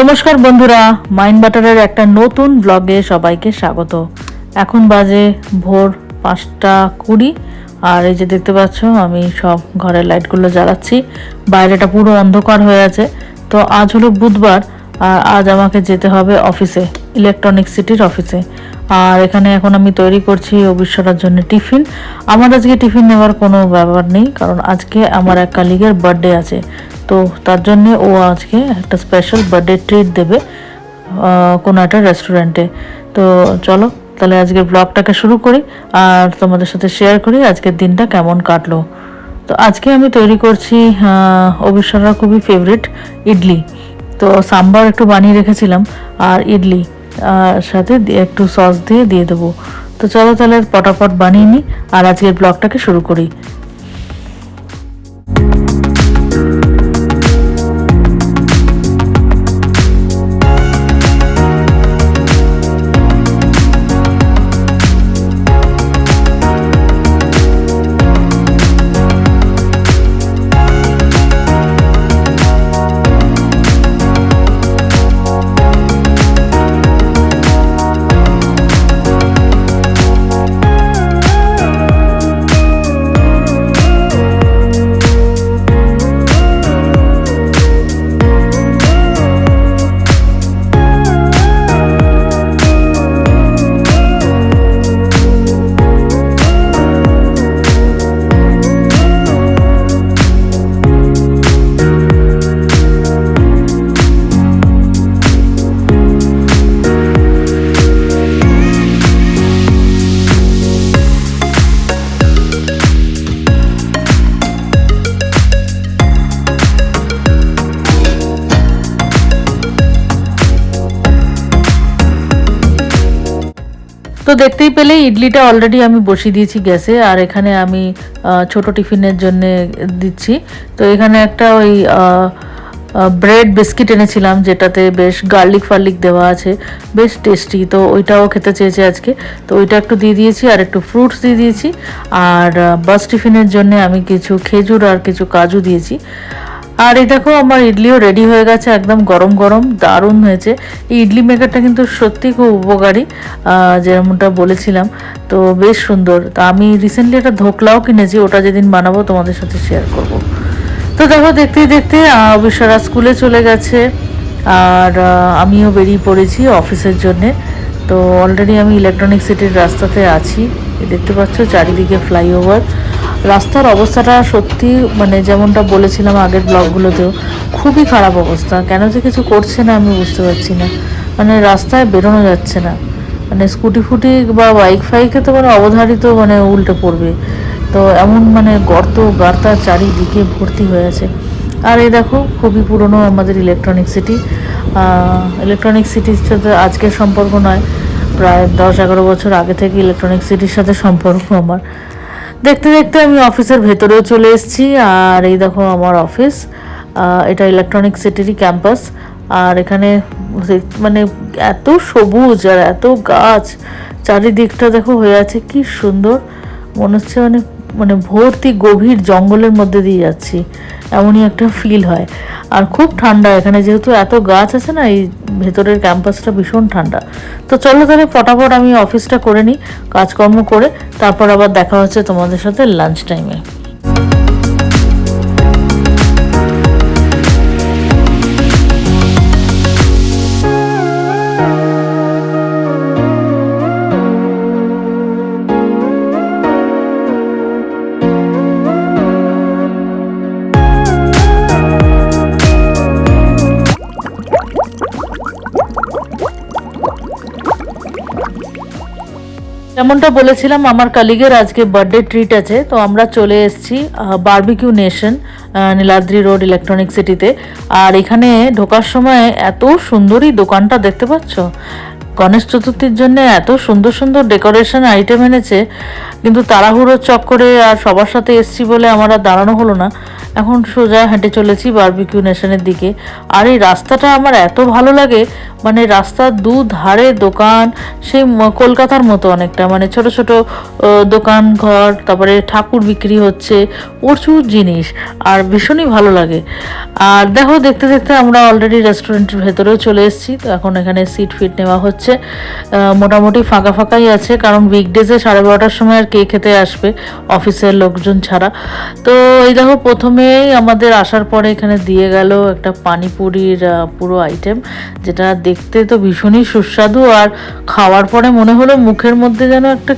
নমস্কার বন্ধুরা মাইন্ড বাটারের একটা নতুন ব্লগে সবাইকে স্বাগত। এখন বাজে ভোর পাঁচটা কুড়ি, আর এই যে দেখতে পাচ্ছ, আমি সব ঘরের লাইটগুলো জ্বালাচ্ছি। বাইরেটা পুরো অন্ধকার হয়ে আছে। তো আজ হলো বুধবার, আর আজ আমাকে যেতে হবে অফিসে ইলেকট্রনিক সিটির অফিসে আর এখানে এখন আমি তৈরি করছি অবিশ্বরার জন্য টিফিন। আমার আজকে টিফিন নেওয়ার কোনো ব্যাপার নেই, কারণ আজকে আমার এক কালিগের বার্থডে আছে। তো তার জন্যে ও আজকে একটা স্পেশাল বার্থডে ট্রিট দেবে কোনো একটা রেস্টুরেন্টে তো চলো, তাহলে আজকে ব্লগটাকে শুরু করি আর তোমাদের সাথে শেয়ার করি আজকের দিনটা কেমন কাটলো। তো আজকে আমি তৈরি করছি অবিশ্বরা খুবই ফেভারিট ইডলি। তো সাম্বার একটু বানিয়ে রেখেছিলাম আর ইডলি, আর সাথে একটু সস দিয়ে দিয়ে দেবো। তো চলো তাহলে পটাপট বানিয়ে নিই আর আজকের ব্লগটাকে শুরু করি। তো দেখতেই পেলে ইডলিটা অলরেডি আমি বসিয়ে দিয়েছি গ্যাসে, আর এখানে আমি ছোট টিফিনের জন্য দিচ্ছি। তো এখানে একটা ওই ব্রেড বিস্কিট এনেছিলাম, যেটাতে বেশ গার্লিক ফার্লিক দেওয়া আছে, বেশ টেস্টি তো ওইটাও খেতে চেয়েছে আজকে। তো ওইটা একটু দিয়ে দিয়েছি, আর একটু ফ্রুটস দিয়ে দিয়েছি। আর বাস টিফিনের জন্য আমি কিছু খেজুর আর কিছু কাজু দিয়েছি। আর এই দেখো আমার ইডলিও রেডি হয়ে গেছে একদম গরম গরম দারুণ হয়েছে। এই ইডলি মেকারটা কিন্তু সত্যি খুব উপকারী আহ, যেরকমটা বলেছিলাম। তো বেশ সুন্দর। তা আমি রিসেন্টলি একটা ধোকলাও কিনেছি ওটা যেদিন বানাবো তোমাদের সাথে শেয়ার করব। তো দেখো দেখতে দেখতে আহ, অবিশ্বরা স্কুলে চলে গেছে। আর আমিও বেরিয়ে পড়েছি অফিসের জন্যে। তো অলরেডি আমি ইলেকট্রনিক সিটির রাস্তাতে আছি। দেখতে পাচ্ছ চারিদিকে ফ্লাইওভার রাস্তার অবস্থাটা সত্যি মানে যেমনটা বলেছিলাম আগের ব্লগগুলোতেও, খুবই খারাপ অবস্থা। কেন যে কিছু করছে না আমি বুঝতে পারছি না। মানে রাস্তায় বেরোনো যাচ্ছে না। মানে স্কুটি ফুটি বা বাইক ফাইকে তো মানে অবধারিত মানে উল্টে পড়বে। তো এমন মানে গর্ত গার্তা চারিদিকে ভর্তি হয়ে আছে। আর এই দেখো, খুবই পুরনো আমাদের ইলেকট্রনিক সিটি ইলেকট্রনিক সিটির সাথে আজকের সম্পর্ক নয়। প্রায় দশ এগারো বছর আগে থেকে ইলেকট্রনিক সিটির সাথে সম্পর্ক আমার। দেখতে দেখতে আমি অফিসের ভেতরেও চলে এসেছি, আর এই দেখো আমার অফিস। এটা ইলেকট্রনিক সিটিরই ক্যাম্পাস আর এখানে মানে এত সবুজ আর এত গাছ, চারিদিকটা দেখো হয়ে আছে কি সুন্দর। মনে হচ্ছে মানে মানে ভর্তি গভীর জঙ্গলের মধ্যে দিয়ে যাচ্ছি, এমনই একটা ফিল হয়। আর খুব ঠান্ডা, এখানে যেহেতু এত গাছ আছে না, এই ভেতরের ক্যাম্পাসটা ভীষণ ঠান্ডা। তো চলো তাহলে ফটাফট আমি অফিসটা করে নিই, কাজকর্ম করে, তারপর আবার দেখা হচ্ছে তোমাদের সাথে লাঞ্চ টাইমে যেমনটা বলেছিলাম, আমার কালিগের আজকে বার্থডে ট্রিট আছে। তো আমরা চলে এসেছি barbecue nation Niladri road electronic সিটিতে আর এখানে ঢোকার সময় এত সুন্দরই দোকানটা দেখতে পাচ্ছ? গণেশ চতুর্থীর জন্য এত সুন্দর সুন্দর ডেকোরেশন আইটেম এনেছে। কিন্তু তাড়াহুড়োর চক্করে আর সবার সাথে এসছি বলে আমার আর দাঁড়ানো হলো না। এখন সোজা হেঁটে চলেছি বারবিকিউ নেশনের দিকে। আর এই রাস্তাটা আমার এত ভালো লাগে মানে রাস্তার দু ধারে দোকান, সেই কলকাতার মতো অনেকটা। মানে ছোট ছোট দোকান ঘর, তারপরে ঠাকুর বিক্রি হচ্ছে, প্রচুর জিনিস, আর ভীষণই ভালো লাগে। আর দেখো, দেখতে দেখতে আমরা অলরেডি রেস্টুরেন্টের ভেতরেও চলে এসেছি, তো এখন এখানে সিট ফিট নেওয়া হচ্ছে। মোটামুটি ফাঁকা ফাঁকাই আছে, কারণ উইকডেজে সাড়ে বারোটার সময় আর কে খেতে আসবে, অফিসের লোকজন ছাড়া। তো এই দেখো প্রথমেই আমাদের আসার পরে এখানে দিয়ে গেল একটা পানিপুরির পুরো আইটেম যেটা দেখতে তো ভীষণই সুস্বাদু আর খাওয়ার পরে মনে হলো মুখের মধ্যে যেন একটা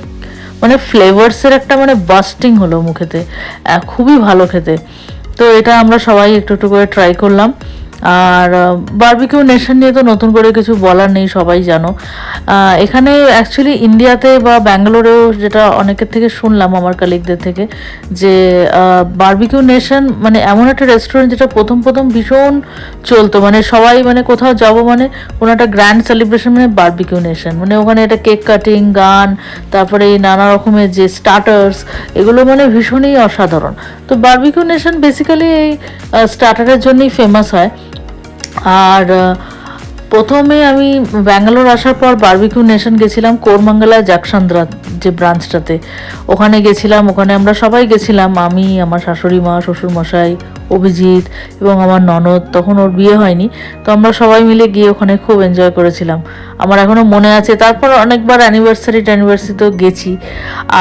মানে ফ্লেভার্সের একটা মানে বাস্টিং হলো মুখেতে খুবই ভালো খেতে। তো এটা আমরা সবাই একটু একটু করে ট্রাই করলাম। আর বারবিকিউ নেশন নিয়ে তো নতুন করে কিছু বলার নেই, সবাই জানো। এখানে অ্যাকচুয়ালি ইন্ডিয়াতে বা ব্যাঙ্গালোরেও যেটা অনেকের থেকে শুনলাম আমার কালিকদের থেকে, যে বারবিকিউ নেশন মানে এমন একটা রেস্টুরেন্ট যেটা প্রথম প্রথম ভীষণ চলতো। মানে সবাই মানে কোথাও যাব মানে কোনো একটা গ্র্যান্ড সেলিব্রেশন মানে বারবিকিউ নেশন মানে ওখানে একটা কেক কাটিং গান, তারপরে এই নানা রকমের যে স্টার্টার্স এগুলো মানে ভীষণই অসাধারণ। তো বারবিকিউ নেশন বেসিক্যালি এই স্টার্টারের জন্যই ফেমাস হয়। আর প্রথমে আমি ব্যাঙ্গালোর আসার পর বার্বিকিউ নেশন গেছিলাম কোরমাঙ্গালা জাকসান্দ্রা যে ব্রাঞ্চটাতে ওখানে গেছিলাম, ওখানে আমরা সবাই গেছিলাম, আমি, আমার শাশুড়ি মা শ্বশুর মশাই অভিজিৎ এবং আমার ননদ, তখন ওর বিয়ে হয়নি, তো আমরা সবাই মিলে গিয়ে ওখানে খুব এনজয় করেছিলাম। আমার এখনও মনে আছে, তারপর অনেকবার অ্যানিভার্সারি ট্যানিভার্সারিতেও গেছি।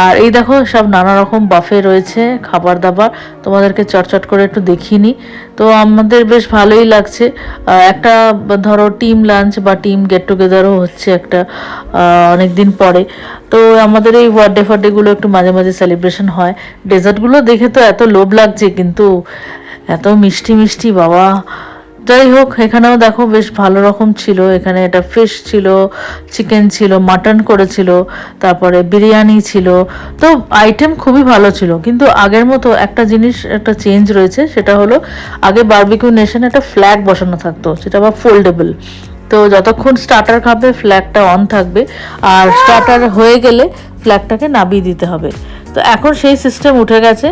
আর এই দেখো, সব নানা রকম বাফে রয়েছে, খাবার দাবার, তোমাদেরকে চটচট করে একটু দেখিনি তো আমাদের বেশ ভালোই লাগছে। একটা ধরো টিম লাঞ্চ বা টিম গেট টুগেদারও হচ্ছে একটা অনেক দিন পরে। তো আমাদের এই বার্থডে ফার্থডেগুলো একটু মাঝে মাঝে সেলিব্রেশন হয়। ডেজার্টগুলো দেখে তো এত লোভ লাগছে, কিন্তু এত মিষ্টি মিষ্টি বাবা। যাই হোক এখানেও দেখো বেশ ভালো রকম ছিল। এখানে এটা ফিশ ছিল চিকেন ছিল মাটন করেছিল, তারপরে বিরিয়ানি ছিল। তো আইটেম খুবই ভালো ছিল। কিন্তু আগের মতো একটা জিনিস, একটা চেঞ্জ রয়েছে, সেটা হলো আগে বারবিকিউ নেশন একটা ফ্ল্যাগ বসানো থাকতো, সেটা আবার ফোল্ডেবল তো যতক্ষণ স্টার্টার খাবে ফ্ল্যাগটা অন থাকবে। আর স্টার্টার হয়ে গেলে ফ্ল্যাগটাকে নাবিয়ে দিতে হবে। তো এখন সেই সিস্টেম উঠে গেছে।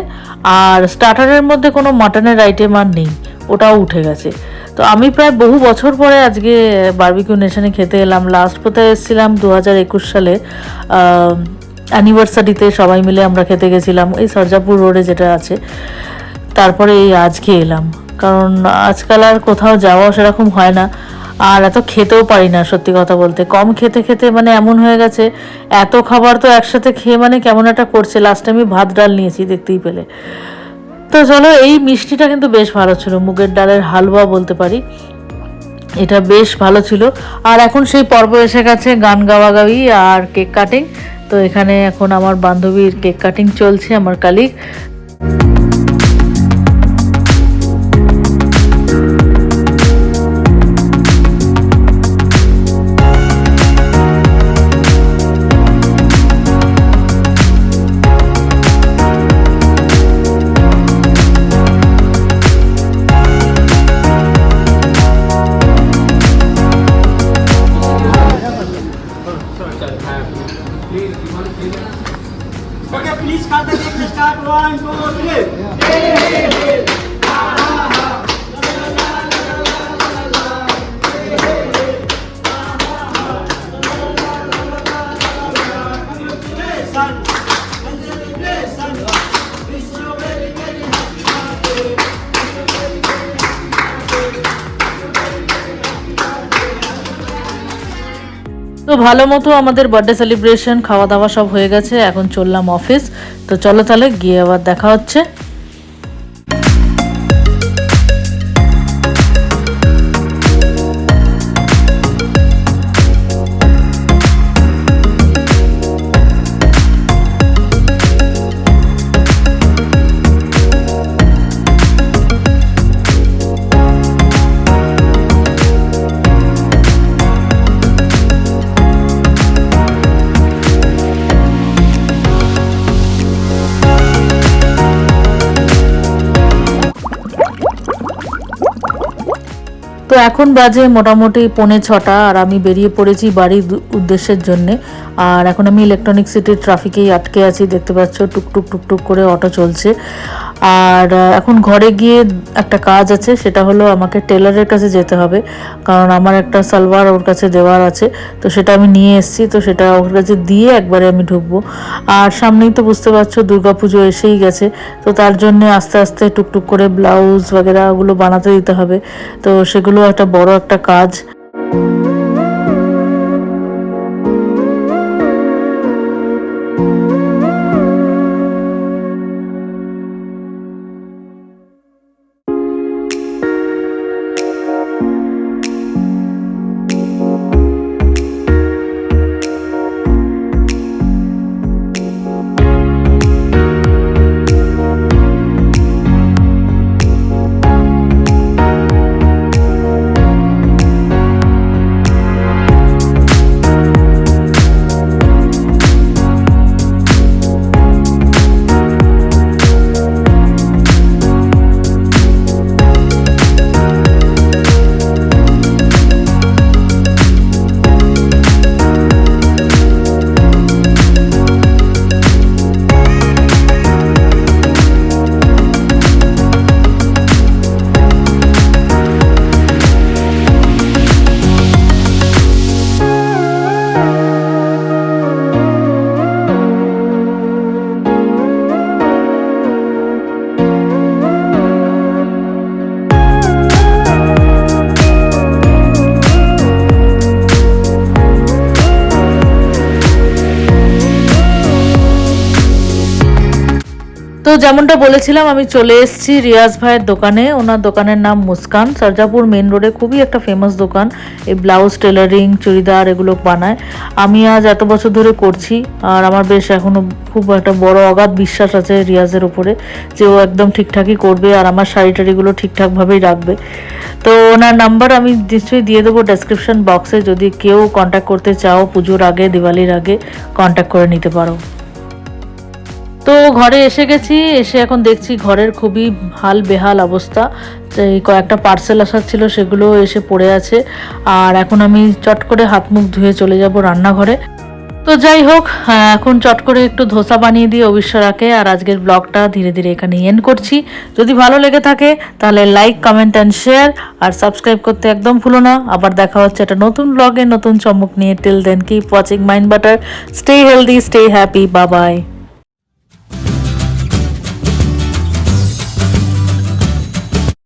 আর স্টার্টারের মধ্যে কোনো মাটনের আইটেম আর নেই, ওটাও উঠে গেছে। তো আমি প্রায় বহু বছর পরে আজকে বার্বিকিউ নেশনে খেতে এলাম। লাস্ট কোথায় এসেছিলাম? দু হাজার একুশ সালে অ্যানিভার্সারিতে সবাই মিলে আমরা খেতে গেছিলাম। এই সরজাপুর রোডে যেটা আছে, তারপরে এই আজকে এলাম। কারণ আজকাল আর কোথাও যাওয়া সেরকম হয় না। আর এত খেতেও পারি না, সত্যি কথা বলতে। কম খেতে খেতে মানে এমন হয়ে গেছে, এত খাবার তো একসাথে খেয়ে মানে কেমন একটা করছে। লাস্টে আমি ভাত, ডাল নিয়েছি, দেখতেই পেলে। তো চলো, এই মিষ্টিটা কিন্তু বেশ ভালো ছিল, মুগের ডালের হালুয়া বলতে পারি। এটা বেশ ভালো ছিল। আর এখন সেই পর্ব এসে গেছে, গান গাওয়াগাওয়ি আর কেক কাটিং। তো এখানে এখন আমার বান্ধবীর কেক কাটিং চলছে, আমার কালিগ ভালো মতো আমাদের বার্থডে সেলিব্রেশন খাওয়া দাওয়া সব হয়ে গেছে, এখন চললাম অফিস তো চলো তাহলে গিয়ে আবার দেখা হচ্ছে। তো এখন বাজে মোটামুটি পৌনে ছটা আর আমি বেরিয়ে পড়েছি বাড়ির উদ্দেশ্যের জন্যে। আর এখন আমি ইলেকট্রনিক সিটির ট্রাফিকেই আটকে আছি, দেখতে পাচ্ছ, টুকটুক টুকটুক করে অটো চলছে। আর এখন ঘরে গিয়ে একটা কাজ আছে, সেটা হলো আমাকে টেলারের কাছে যেতে হবে। কারণ আমার একটা সালোয়ার ওর কাছে দেওয়ার আছে, তো সেটা আমি নিয়ে এসেছি, তো সেটা ওর কাছে দিয়ে একবারে আমি ঢুকবো। আর সামনেই তো বুঝতে পারছ দুর্গা পুজো এসেই গেছে, তো তার জন্য আস্তে আস্তে টুকটুক করে ব্লাউজ ওগুলো বানাতে দিতে হবে। তো সেগুলো একটা বড় একটা কাজ। যেমনটা বলেছিলাম, আমি চলে এসেছি রিয়াজ ভাইয়ের দোকানে। ওনার দোকানের নাম মুস্কান। সরজাপুর মেন রোডে খুবই একটা ফেমাস দোকান। এই ব্লাউজ টেলারিং চুড়িদার এগুলো বানায়। আমি আজ এত বছর ধরে করছি, আর আমার বেশ এখনও খুব একটা বড় অগাধ বিশ্বাস আছে রিয়াজের ওপরে যে ও একদম ঠিকঠাকই করবে আর আমার শাড়ি টাড়িগুলো ঠিকঠাকভাবেই রাখবে। তো ওনার নাম্বার আমি নিশ্চয়ই দিয়ে দেবো ডেসক্রিপশন বক্সে যদি কেউ কন্ট্যাক্ট করতে চাও, পুজোর আগে, দিওয়ালির আগে কন্ট্যাক্ট করে নিতে পারো। তো ঘরে এসে গেছি, এসে এখন দেখছি ঘরের খুবই হাল বেহাল অবস্থা। কয়েকটা পার্সেল আসার ছিল, সেগুলো এসে পড়ে আছে। আর এখন আমি চট করে হাত মুখ ধুয়ে চলে যাব রান্নাঘরে। তো যাই হোক এখন চট করে একটু ধোসা বানিয়ে দিয়ে অবিশ্বরাকে। আর আজকের ব্লগটা ধীরে ধীরে এখানে এন্ড করছি। যদি ভালো লেগে থাকে, তাহলে লাইক কমেন্ট অ্যান্ড শেয়ার আর সাবস্ক্রাইব করতে একদম ভুলো না। আবার দেখা হচ্ছে একটা নতুন ব্লগে নতুন চমক নিয়ে। Till then keep watching mind butter stay healthy stay happy Babai